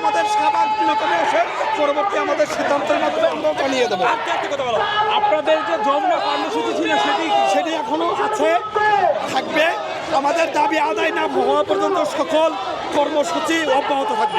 আমাদের সাবান বিনোদনে এসে পরবর্তী আমাদের সিদ্ধান্তের মাধ্যমে আমরা জানিয়ে দেবো। আপনাদের যে যমুনা কর্মসূচি ছিল সেটি সেটি এখনও আছে থাকবে। আমাদের দাবি আদায় না হওয়া পর্যন্ত সকল কর্মসূচি অব্যাহত থাকবে।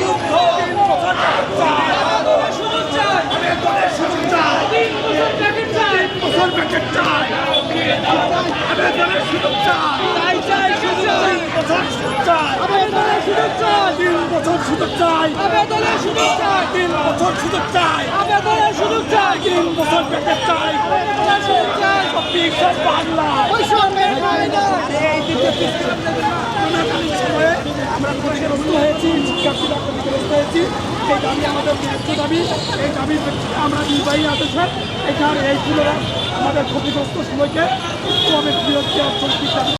তিন বছর সুযোগ চাই আবেদনের সুযোগ চাই তিন বছর সুযোগ চাই আবেদনের সুযোগ চাই তিন বছর বেতন চাই আবেদনের সুযোগ চাই বিশ্ব বাংলা বৈষম্যের ফায়দা করোনাকালীন সময়ে আমরা ক্ষতিগ্রস্ত হয়েছি শিক্ষার্থীরা ক্ষতিগ্রস্ত হয়েছি এই দাবি আমাদের ন্যায্য দাবি, এই দাবি আমরা নির্বাহী আদেশে এখানে এইগুলো আমাদের ক্ষতিগ্রস্ত সময়কে আমি অর্থনৈতিক দাবি